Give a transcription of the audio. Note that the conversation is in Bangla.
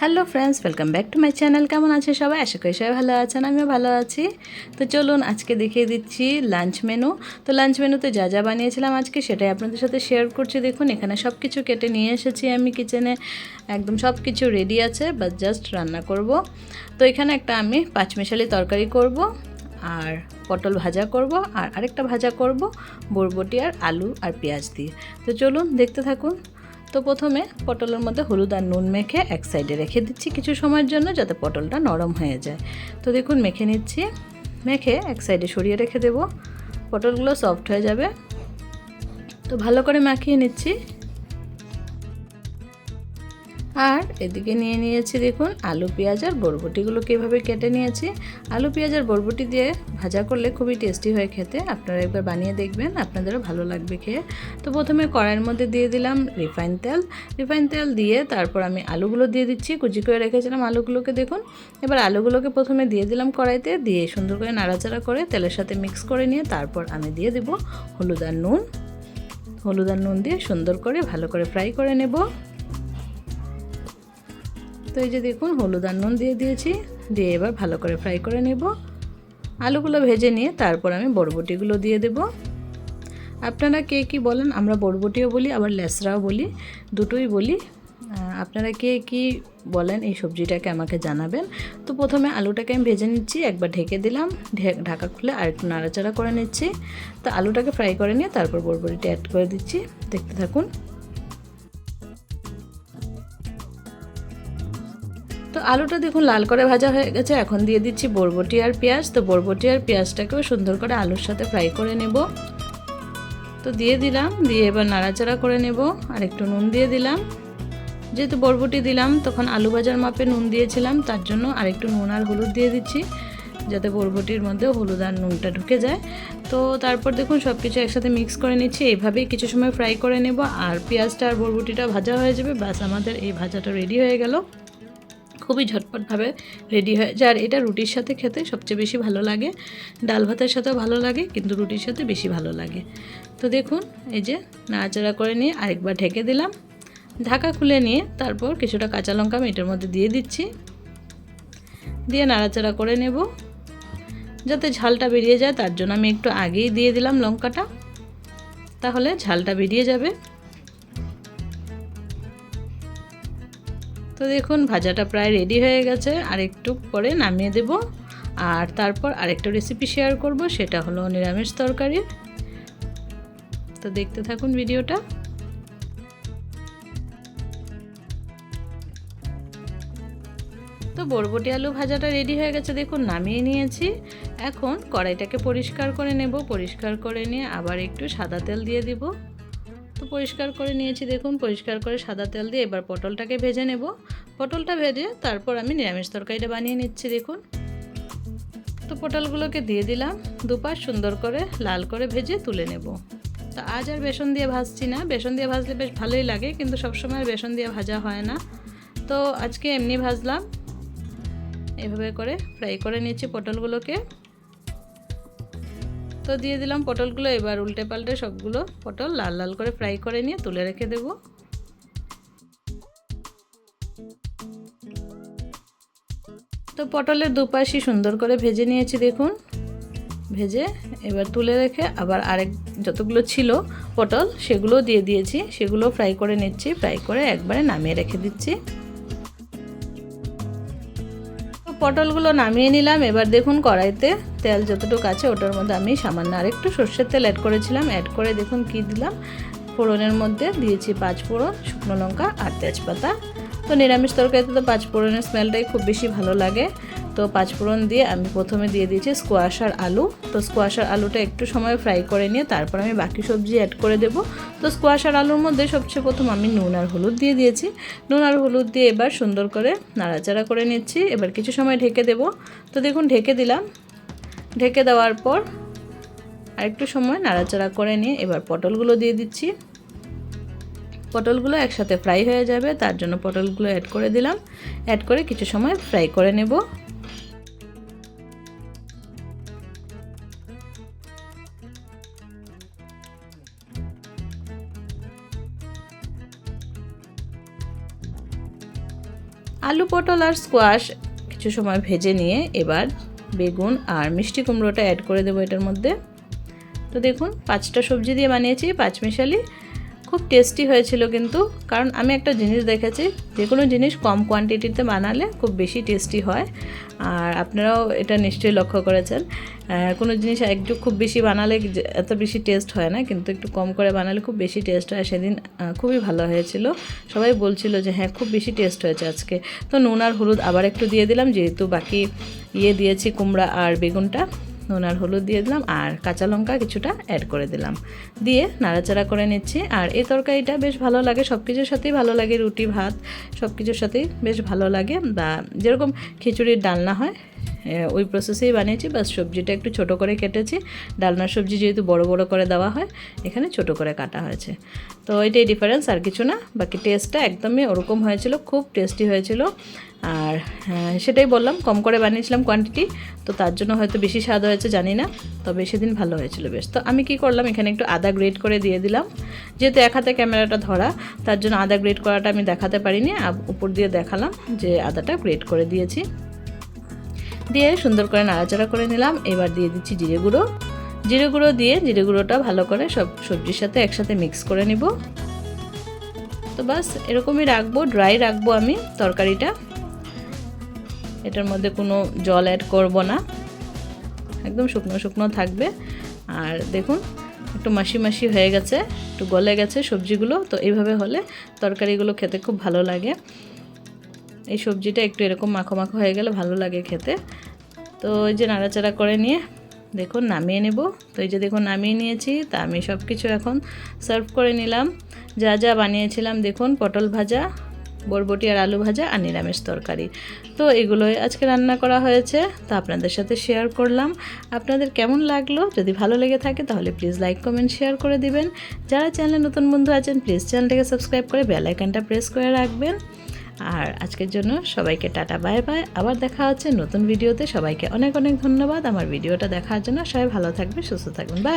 Hello friends, welcome back to my channel. কেমন আছে সবাই? আশা করি সবাই ভালো আছেন, আমিও ভালো আছি। তো চলুন, আজকে দেখিয়ে দিচ্ছি লাঞ্চ মেনু তো লাঞ্চ মেনুতে যা যা বানিয়েছিলাম আজকে, সেটাই আপনাদের সাথে শেয়ার করছি। দেখুন, এখানে সব কিছু কেটে নিয়ে এসেছি আমি। কিচেনে একদম সব কিছু রেডি আছে বাস জাস্ট রান্না করব। তো এখানে একটা আমি পাঁচমিশালি তরকারি করব, আর পটল ভাজা করব, আর আরেকটা ভাজা করব, বরবটি আর আলু আর পেঁয়াজ দিয়ে। তো চলুন, দেখতে থাকুন। তো প্রথমে পটলের মধ্যে হলুদ আর নুন মেখে এক সাইডে রেখে দিচ্ছি কিছু সময়ের জন্য যাতে পটলটা নরম হয়ে যায়। তো দেখুন, মেখে নিচ্ছি। মেখে এক সাইডে সরিয়ে রেখে দেব। পটলগুলো সফট হয়ে যাবে। তো ভালো করে মাখিয়ে নিচ্ছি। আর এদিকে নিয়ে নিয়েছি দেখুন আলু, পেঁয়াজ আর বরবটিগুলো কীভাবে কেটে নিয়েছি। আলু, পেঁয়াজ আর বরবটি দিয়ে ভাজা করলে খুবই টেস্টি হয় খেতে। আপনারা একবার বানিয়ে দেখবেন, আপনাদেরও ভালো লাগবে খেয়ে। তো প্রথমে কড়াইয়ের মধ্যে দিয়ে দিলাম রিফাইন তেল। রিফাইন তেল দিয়ে তারপর আমি আলুগুলো দিয়ে দিচ্ছি, কুচি করে রেখেছিলাম আলুগুলোকে দেখুন। এবার আলুগুলোকে প্রথমে দিয়ে দিলাম কড়াইতে, দিয়ে সুন্দর করে নাড়াচাড়া করে তেলের সাথে মিক্স করে নিয়ে তারপর আমি দিয়ে দেবো হলুদ আর নুন। হলুদ আর নুন দিয়ে সুন্দর করে ভালো করে ফ্রাই করে নেব। তো এই যে দেখুন, হলুদ আর নুন দিয়ে দিয়েছি। দিয়ে এবার ভালো করে ফ্রাই করে নেব। আলুগুলো ভেজে নিয়ে তারপর আমি বরবটিগুলো দিয়ে দেব। আপনারা কে কি বলেন, আমরা বরবটিও বলি, আবার লেসরাও বলি, দুটোই বলি। আপনারা কে কি বলেন এই সবজিটাকে আমাকে জানাবেন। তো প্রথমে আলুটাকে আমি ভেজে নিচ্ছি, একবার ঢেকে দিলাম ঢাকা খুলে আর একটু নাড়াচাড়া করে নিচ্ছি। তো আলুটাকে ফ্রাই করে নিয়ে তারপর বরবটিটা অ্যাড করে দিচ্ছি। দেখতে থাকুন। তো আলুটা দেখুন লাল করে ভাজা হয়ে গেছে। এখন দিয়ে দিচ্ছি বরবটি আর পেঁয়াজ। তো বরবটি আর পেঁয়াজটাকেও সুন্দর করে আলুর সাথে ফ্রাই করে নেব। তো দিয়ে দিলাম, দিয়ে এবার নাড়াচাড়া করে নেব। আর একটু নুন দিয়ে দিলাম। যেহেতু বরবটি দিলাম, তখন আলু ভাজার মাপে নুন দিয়েছিলাম, তার জন্য আর একটু নুন আর হলুদ দিয়ে দিচ্ছি। যাতে বরবটির মধ্যে হলুদ আর নুনটা ঢুকে যায়। তো তারপর দেখুন সব কিছু একসাথে মিক্স করে নিচ্ছি। এইভাবেই কিছু সময় ফ্রাই করে নেব। আর পেঁয়াজটা আর বরবটিটা ভাজা হয়ে যাবে। ব্যাস, আমাদের এই ভাজাটা রেডি হয়ে গেল। খুবই ঝটপটভাবে রেডি হয়ে। যায় আর এটা রুটির সাথে খেতে সবচেয়ে বেশি ভালো লাগে। ডাল ভাতের সাথেও ভালো লাগে, কিন্তু রুটির সাথে বেশি ভালো লাগে। তো দেখুন, এই যে নাড়াচাড়া করে নিয়ে আরেকবার ঢেকে দিলাম। ঢাকা খুলে নিয়ে তারপর কিছুটা কাঁচা লঙ্কা আমি এটার মধ্যে দিয়ে দিচ্ছি। দিয়ে নাড়াচাড়া করে নেব। যাতে ঝালটা বেরিয়ে যায়, তার জন্য আমি একটু আগেই দিয়ে দিলাম লঙ্কাটা। তাহলে ঝালটা বেরিয়ে যাবে। তো দেখুন, ভাজাটা প্রায় রেডি হয়ে গেছে। আর একটু পরে নামিয়ে দেব। আর তারপর আরেকটা রেসিপি শেয়ার করব, সেটা হলো নিরামিষ তরকারি। তো দেখতে থাকুন ভিডিওটা। তো বরবটি আলু ভাজাটা রেডি হয়ে গেছে। দেখুন, নামিয়ে নিয়েছি। এখন কড়াইটাকে পরিষ্কার করে নেব। পরিষ্কার করে নিয়ে আবার একটু সাদা তেল দিয়ে দিব। পরিষ্কার করে নিয়েছি, দেখুন, পরিষ্কার করে সাদা তেল দিয়ে এবার পটলটাকে ভেজে নেব। পটলটা ভেজে তারপর আমি নিরামিষ তরকারিটা বানিয়ে নিচ্ছি, দেখুন। তো পটলগুলোকে দিয়ে দিলাম, দুপাশ সুন্দর করে লাল করে ভেজে তুলে নেব। তো আজ আর বেসন দিয়ে ভাজছি না, বেসন দিয়ে ভাজলে বেশ ভালোই লাগে, কিন্তু সবসময় বেসন দিয়ে ভাজা হয় না। তো আজকে এমনি ভাজলাম। এভাবে করে ফ্রাই করে নিচ্ছি পটলগুলোকে। তো দিয়ে দিলাম পটলগুলো, এবার উল্টে পাল্টে সবগুলো পটল লাল লাল করে ফ্রাই করে নিয়ে তুলে রেখে দেব। তো পটলের দুপাশই সুন্দর করে ভেজে নিয়েছি দেখুন। ভেজে এবার তুলে রেখে আবার আরেক যতগুলো ছিল পটল সেগুলো দিয়ে দিয়েছি, সেগুলো ফ্রাই করে নিচ্ছি, ফ্রাই করে একবারে নামিয়ে রেখে দিচ্ছি। পটলগুলো নামিয়ে নিলাম। এবার দেখুন কড়াইতে তেল যতটুকু আছে ওটার মধ্যে আমি সামান্য আরেকটু সর্ষের তেল অ্যাড করেছিলাম। অ্যাড করে দেখুন কি দিলাম? ফোড়নের মধ্যে দিয়েছি পাঁচ ফোড়ন, শুকনো লঙ্কা আর তেজপাতা। তো নিরামিষ তরকারিতে তো পাঁচ ফোড়নের স্মেলটাই খুব বেশি ভালো লাগে। তো পাঁচ ফোড়ন দিয়ে আমি প্রথমে দিয়ে দিয়েছি স্কোয়াশ আর আলু। তো স্কোয়াশ আর আলুটা একটু সময় ফ্রাই করে নিয়ে তারপর আমি বাকি সবজি অ্যাড করে দেবো। তো স্কোয়াশ আর আলুর মধ্যে সবচেয়ে প্রথম আমি নুন আর হলুদ দিয়ে দিয়েছি। নুন আর হলুদ দিয়ে এবার সুন্দর করে নাড়াচাড়া করে নিচ্ছি। এবার কিছু সময় ঢেকে দেব। তো দেখুন, ঢেকে দিলাম। ঢেকে দেওয়ার পর আরেকটু সময় নাড়াচাড়া করে নিয়ে এবার পটলগুলো দিয়ে দিচ্ছি। পটলগুলো একসাথে ফ্রাই হয়ে যাবে, তার জন্য পটলগুলো অ্যাড করে দিলাম। অ্যাড করে কিছু সময় ফ্রাই করে নেব। আলু পটল আর স্কোয়াশ কিছু সময় ভেজে নিয়ে এবার বেগুন আর মিষ্টি কুমড়োটা অ্যাড করে দেবো এটার মধ্যে। তো দেখুন, পাঁচটা সবজি দিয়ে বানিয়েছি পাঁচমিশালি খুব টেস্টি হয়েছিল কিন্তু, কারণ আমি একটা জিনিস দেখেছি, যে কোনো জিনিস কম কোয়ান্টিটিতে বানালে খুব বেশি টেস্টি হয়। আর আপনারাও এটা নিশ্চয়ই লক্ষ্য করেছেন। কোনো জিনিস একটু খুব বেশি বানালে এত বেশি টেস্ট হয় না, কিন্তু একটু কম করে বানালে খুব বেশি টেস্ট হয়। সেদিন খুবই ভালো হয়েছিল। সবাই বলছিল যে হ্যাঁ খুব বেশি টেস্ট হয়েছে আজকে। তো নুন আর হলুদ আবার একটু দিয়ে দিলাম, যেহেতু বাকি ইয়ে দিয়েছি, কুমড়া আর বেগুনটা। নুন আর হলুদ দিয়ে দিলাম আর কাঁচা লঙ্কা কিছুটা অ্যাড করে দিলাম। দিয়ে নাড়াচাড়া করে নিচ্ছি আর এই তরকারিটা বেশ ভালো লাগে সব কিছুর সাথেই ভালো লাগে, রুটি, ভাত সব কিছুর সাথেই বেশ ভালো লাগে বা যেরকম খিচুড়ির ডালনা হয় ওই প্রসেসেই বানিয়েছি, বাস সবজিটা একটু ছোট করে কেটেছি। ডালনার সবজি যেহেতু বড় বড় করে দেওয়া হয়, এখানে ছোট করে কাটা হয়েছে। তো এটাই ডিফারেন্স আর কিছু না, বাকি টেস্টটা একদমই ওরকম হয়েছিল, খুব টেস্টি হয়েছিল। আর হ্যাঁ, সেটাই বললাম কম করে বানিয়েছিলাম কোয়ান্টিটি তো তার জন্য হয়তো বেশি স্বাদ হয়েছে জানি না তবে সেদিন ভালো হয়েছিল বেশ। তো আমি কি করলাম এখানে একটু আদা গ্রেট করে দিয়ে দিলাম। যেহেতু এক হাতে ক্যামেরাটা ধরা তার জন্য আদা গ্রেট করাটা আমি দেখাতে পারিনি আব- উপর দিয়ে দেখালাম যে আদাটা গ্রেট করে দিয়েছি। দিয়ে সুন্দর করে নাড়াচাড়া করে নিলাম এবার দিয়ে দিচ্ছি জিরে গুঁড়ো। জিরে গুঁড়ো দিয়ে জিরে গুঁড়োটা ভালো করে সব সবজির সাথে একসাথে মিক্স করে নিব। তো বাস এরকমই রাখব ড্রাই রাখব আমি তরকারিটা। এটার মধ্যে কোনো জল অ্যাড করব না। একদম শুকনো শুকনো থাকবে। আর দেখুন, একটু মাসি মাসি হয়ে গেছে, একটু গলে গেছে সবজিগুলো, তো এইভাবে হলে তরকারিগুলো খেতে খুব ভালো লাগে। এই সবজিটা একটু এরকম মাখো মাখো হয়ে গেলে ভালো লাগে খেতে। তো এই যে নাড়াচাড়া করে নিয়ে দেখুন, নামিয়ে নেব। তো এই যে দেখুন, নামিয়ে নিয়েছি, তা আমি সব কিছু এখন সার্ভ করে নিলাম। যা যা বানিয়েছিলাম, দেখুন, পটল ভাজা বরবটি আর আলু ভাজা আর নিরামিষ তরকারি। তো এগুলোই আজকে রান্না করা হয়েছে। তো আপনাদের সাথে শেয়ার করলাম। আপনাদের কেমন লাগল? যদি ভালো লেগে থাকে তাহলে প্লিজ লাইক কমেন্ট শেয়ার করে দিবেন। যারা চ্যানেলে নতুন বন্ধু আছেন প্লিজ চ্যানেলটাকে সাবস্ক্রাইব করে বেল আইকনটা প্রেস করে রাখবেন। আর আজকের জন্য সবাইকে টাটা বাই বাই আবার দেখা হচ্ছে নতুন ভিডিওতে সবাইকে অনেক অনেক ধন্যবাদ আমার ভিডিওটা দেখার জন্য। সবাই ভালো থাকবে সুস্থ থাকবেন। বাই